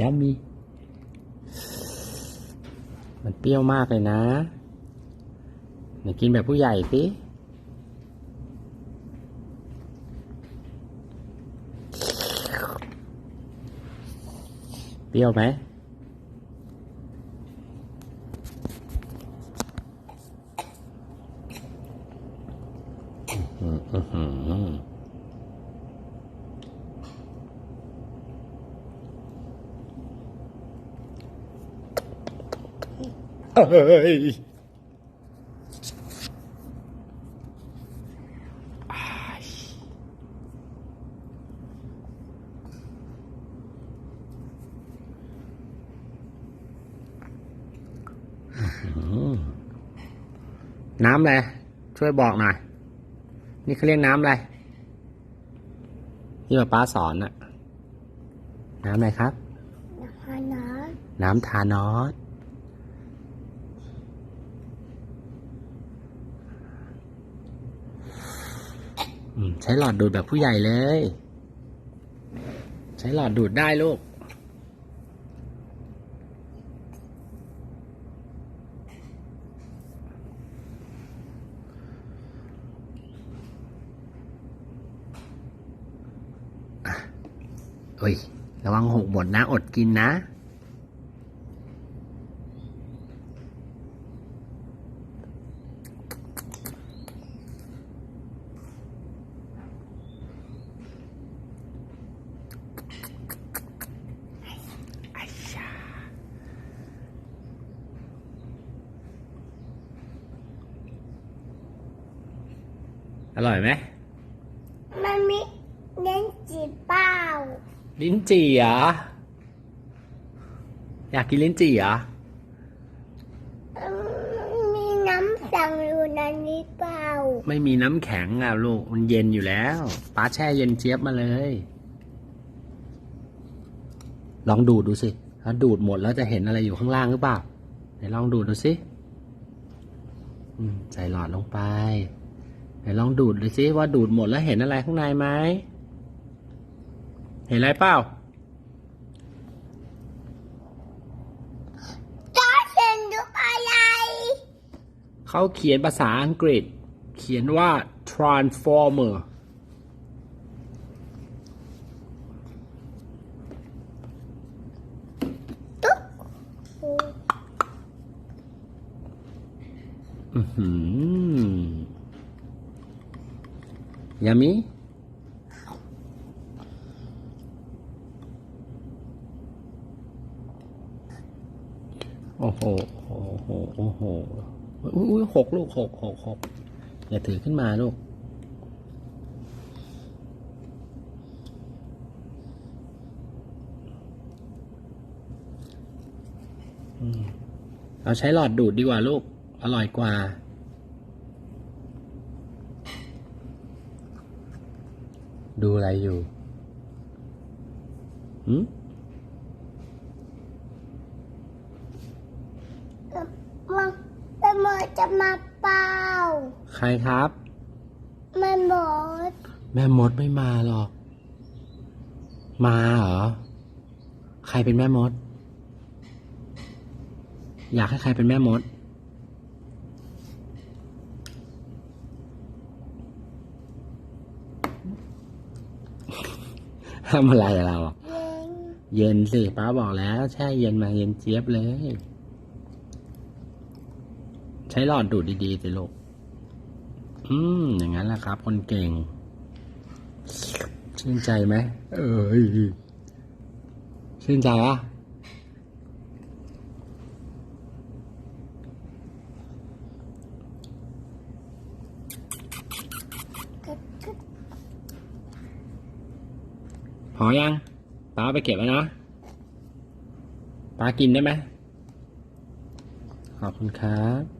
ยัมมีมันเปรี้ยวมากเลยนะไหนกินแบบผู้ใหญ่สิเปรี้ยวไหมอื้อหืออื้อหื เอ้ยน้ำอะไร ช่วยบอกหน่อย นี่เขาเรียกน้ำอะไรที่มาป้าสอนน่ะน้ำอะไรครับนะคะนะน้ำทานอส ใช้หลอดดูดแบบผู้ใหญ่เลย ใช้หลอดดูดได้ลูกอะเอ้ย ระวังหกหมดนะ อดกินนะ อร่อยไหมมันมีเน้นจีบเปล่าลิ้นจี่เหรออยากกินลิ้นจี่เหรออืมมีน้ำสั่งอยู่ในนี้เปล่าไม่มีน้ำแข็งอะลูกมันเย็นอยู่แล้วป้าแช่เย็นเจี๊ยบมาเลย ลองดูดดูสิถ้าดูดหมดแล้วจะเห็นอะไรอยู่ข้างล่างหรือเปล่าไหนลองดูดดูสิอืมใส่หลอดลงไป ไหนลองดูดดูสิว่าดูดหมดแล้วเห็นอะไรข้างในไหม เห็นอะไรเปล่าจอเห็นดูอะไร เขาเขียนภาษาอังกฤษ เขียนว่า transformer ตุ๊กอือหือ ยามิโอ้โหโอ้โหโอ้โหอุ้ยหกลูกหกหกหกอย่าถือขึ้นมาลูกเราใช้หลอดดูดดีกว่าลูก อร่อยกว่า ดูอะไรอยู่หืมมันเป็นมอจะมาเปล่า ใครครับ มันหมดแม่มดไม่มาหรอก มาเหรอ ใครเป็นแม่มด อยากให้ใครเป็นแม่มด ทำอะไรอะเราอะเย็นเย็นสิป้าบอกแล้ว แช่เย็นมาเย็นเจี๊ยบเลย ใช้หลอดดูดดีๆสิลูกอืม อย่างนั้นแหละครับ คนเก่ง ชื่นใจไหมเอ้ยชื่นใจอะ พอยังป้าไปเก็บแล้วนะป้ากินได้ไหมขอบคุณครับ